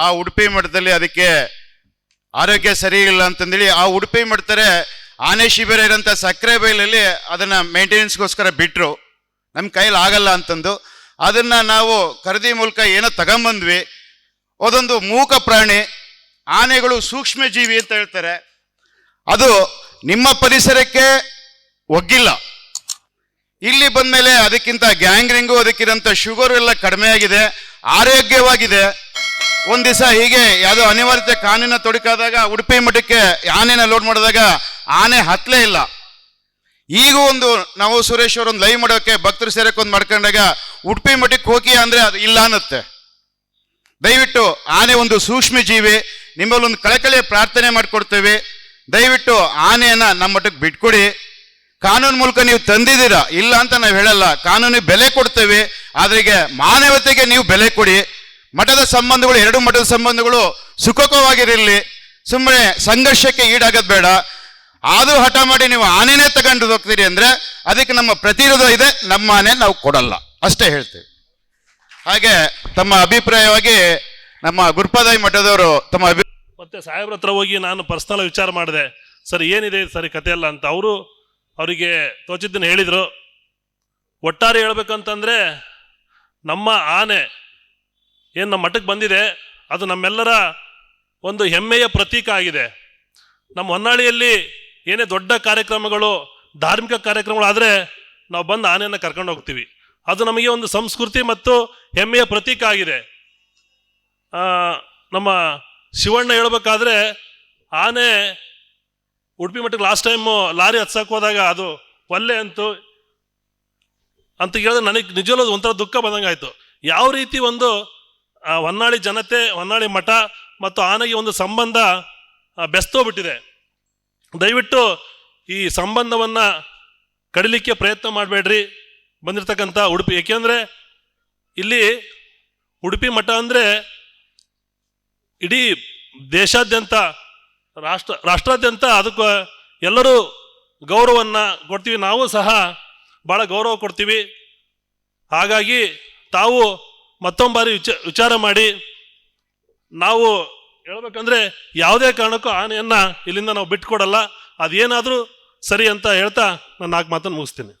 ಆ ಉಡುಪಿ ಮಠದಲ್ಲಿ ಅದಕ್ಕೆ ಆರೋಗ್ಯ ಸರಿ ಇಲ್ಲ ಅಂತಂದೇಳಿ ಆ ಉಡುಪಿ ಮಠದರೆ ಆನೆ ಶಿಬಿರ ಇರೋಂಥ ಸಕ್ಕರೆ ಬೈಲಲ್ಲಿ ಅದನ್ನ ಮೇಂಟೆನೆನ್ಸ್ಗೋಸ್ಕರ ಬಿಟ್ರು. ನಮ್ಮ ಕೈಲಿ ಆಗಲ್ಲ ಅಂತಂದು. ಅದನ್ನ ನಾವು ಖರೀದಿ ಮೂಲಕ ಏನೋ ತಗೊಂಬಂದ್ವಿ. ಅದೊಂದು ಮೂಕ ಪ್ರಾಣಿ. ಆನೆಗಳು ಸೂಕ್ಷ್ಮ ಜೀವಿ ಅಂತ ಹೇಳ್ತಾರೆ. ಅದು ನಿಮ್ಮ ಪರಿಸರಕ್ಕೆ ಒಗ್ಗಿಲ್ಲ. ಇಲ್ಲಿ ಬಂದ್ಮೇಲೆ ಅದಕ್ಕಿಂತ ಗ್ಯಾಂಗ್ರಿಂಗು ಅದಕ್ಕಿರೋಂಥ ಶುಗರ್ ಎಲ್ಲ ಕಡಿಮೆ ಆಗಿದೆ. ಆರೋಗ್ಯವಾಗಿದೆ. ಒಂದ್ ದಿವಸ ಹೀಗೆ ಯಾವುದೋ ಅನಿವಾರ್ಯತೆ ಕಾನೂನ ತೊಡಕಾದಾಗ, ಉಡುಪಿ ಮಠಕ್ಕೆ ಆನೆನ ಲೋಡ್ ಮಾಡಿದಾಗ ಆನೆ ಹತ್ತಲೇ ಇಲ್ಲ. ಈಗ ಒಂದು ನಾವು ಸುರೇಶ್ ಅವ್ರ ಒಂದು ಲೈವ್ ಮಾಡೋಕೆ ಭಕ್ತರು ಸೇರಕ್ಕೆ ಒಂದು ಮಾಡ್ಕೊಂಡಾಗ ಉಡುಪಿ ಮಠಕ್ಕೆ ಹೋಗಿ ಅಂದ್ರೆ ಅದು ಇಲ್ಲ ಅನ್ನತ್ತೆ. ದಯವಿಟ್ಟು ಆನೆ ಒಂದು ಸೂಕ್ಷ್ಮ ಜೀವಿ ನಿಮ್ಮಲ್ಲಿ ಒಂದು ಕಳಕಳಿ ಪ್ರಾರ್ಥನೆ ಮಾಡಿಕೊಡ್ತೇವೆ. ದಯವಿಟ್ಟು ಆನೆಯನ್ನ ನಮ್ಮ ಮಠಕ್ಕೆ ಬಿಟ್ಕೊಡಿ. ಕಾನೂನು ಮೂಲಕ ನೀವು ತಂದಿದ್ದೀರಾ? ಇಲ್ಲ ಅಂತ ನಾವು ಹೇಳಲ್ಲ. ಕಾನೂನಿಗೆ ಬೆಲೆ ಕೊಡ್ತೇವೆ, ಆದ್ರಿಗೆ ಮಾನವತೆಗೆ ನೀವು ಬೆಲೆ ಕೊಡಿ. ಮಠದ ಸಂಬಂಧಗಳು, ಎರಡು ಮಠದ ಸಂಬಂಧಗಳು ಸುಖಕವಾಗಿರಲಿ ಸುಮ್ಮನೆ ಸಂಘರ್ಷಕ್ಕೆ ಈಡಾಗೋದು ಬೇಡ. ಆದರೂ ಹಠ ಮಾಡಿ ನೀವು ಆನೆನೇ ತಗೊಂಡು ಹೋಗ್ತೀರಿ ಅಂದ್ರೆ ಅದಕ್ಕೆ ನಮ್ಮ ಪ್ರತಿರೋಧ ಇದೆ, ನಮ್ಮ ಆನೆ ನಾವು ಕೊಡಲ್ಲ. ಅಷ್ಟೇ ಹೇಳ್ತೇವೆ. ಹಾಗೆ ತಮ್ಮ ಅಭಿಪ್ರಾಯವಾಗಿ ನಮ್ಮ ಗುರುಪಾದಾಯಿ ಮಠದವರು ತಮ್ಮ ಅಭಿ ಮತ್ತೆ ಸಾಹೇಬ್ರ ಹತ್ರ ಹೋಗಿ ನಾನು ಪರ್ಸನಲ್ ವಿಚಾರ ಮಾಡಿದೆ. ಸರ್, ಏನಿದೆ ಸರಿ ಕತೆ ಅಲ್ಲ ಅಂತ. ಅವರು ಅವರಿಗೆ ತೋಚಿದ್ದನ್ನು ಹೇಳಿದರು. ಒಟ್ಟಾರೆ ಹೇಳ್ಬೇಕಂತಂದ್ರೆ ನಮ್ಮ ಆನೆ ಏನು ನಮ್ಮ ಮಠಕ್ಕೆ ಬಂದಿದೆ, ಅದು ನಮ್ಮೆಲ್ಲರ ಒಂದು ಹೆಮ್ಮೆಯ ಪ್ರತೀಕ ಆಗಿದೆ. ನಮ್ಮ ಹೊನ್ನಾಳಿಯಲ್ಲಿ ಏನೇ ದೊಡ್ಡ ಕಾರ್ಯಕ್ರಮಗಳು, ಧಾರ್ಮಿಕ ಕಾರ್ಯಕ್ರಮಗಳು ಆದರೆ ನಾವು ಬಂದು ಆನೆಯನ್ನು ಕರ್ಕೊಂಡು ಹೋಗ್ತೀವಿ. ಅದು ನಮಗೆ ಒಂದು ಸಂಸ್ಕೃತಿ ಮತ್ತು ಹೆಮ್ಮೆಯ ಪ್ರತೀಕ ಆಗಿದೆ. ನಮ್ಮ ಶಿವಣ್ಣ ಹೇಳ್ಬೇಕಾದ್ರೆ, ಆನೆ ಉಡುಪಿ ಮಟ್ಟಕ್ಕೆ ಲಾಸ್ಟ್ ಟೈಮು ಲಾರಿ ಹತ್ಸಕ್ಕೆ ಹೋದಾಗ ಅದು ಒಲ್ಲೆ ಅಂತು, ಅಂತ ಹೇಳಿದ್ರೆ ನನಗೆ ನಿಜವಲ್ಲೂ ಒಂಥರ ದುಃಖ ಬಂದಂಗೆ ಆಯಿತು ಯಾವ ರೀತಿ ಒಂದು ಆ, ಹೊನ್ನಾಳಿ ಜನತೆ ಹೊನ್ನಾಳಿ ಮಠ ಮತ್ತು ಆನೆಗೆ ಒಂದು ಸಂಬಂಧ ಬೆಸ್ತೋಗ್ಬಿಟ್ಟಿದೆ. ದಯವಿಟ್ಟು ಈ ಸಂಬಂಧವನ್ನು ಕಡಿಲಿಕ್ಕೆ ಪ್ರಯತ್ನ ಮಾಡಬೇಡ್ರಿ. ಬಂದಿರತಕ್ಕಂಥ ಉಡುಪಿ ಏಕೆಂದರೆ ಇಲ್ಲಿ ಉಡುಪಿ ಮಠ ಅಂದರೆ ಇಡೀ ದೇಶಾದ್ಯಂತ ರಾಷ್ಟ್ರ ರಾಷ್ಟ್ರಾದ್ಯಂತ ಅದಕ್ಕೆ ಎಲ್ಲರೂ ಗೌರವವನ್ನು ಕೊಡ್ತೀವಿ. ನಾವು ಸಹ ಭಾಳ ಗೌರವ ಕೊಡ್ತೀವಿ. ಹಾಗಾಗಿ ತಾವು ಮತ್ತೊಂದು ಬಾರಿ ವಿಚ, ವಿಚಾರ ಮಾಡಿ, ನಾವು ಹೇಳ್ಬೇಕಂದ್ರೆ ಯಾವುದೇ ಕಾರಣಕ್ಕೂ ಆನೆಯನ್ನು ಇಲ್ಲಿಂದ ನಾವು ಬಿಟ್ಕೊಡಲ್ಲ, ಅದೇನಾದರೂ ಸರಿ ಅಂತ ಹೇಳ್ತಾ ನಾನು ನಾಲ್ಕು ಮಾತನ್ನು ಮುಗಿಸ್ತೀನಿ.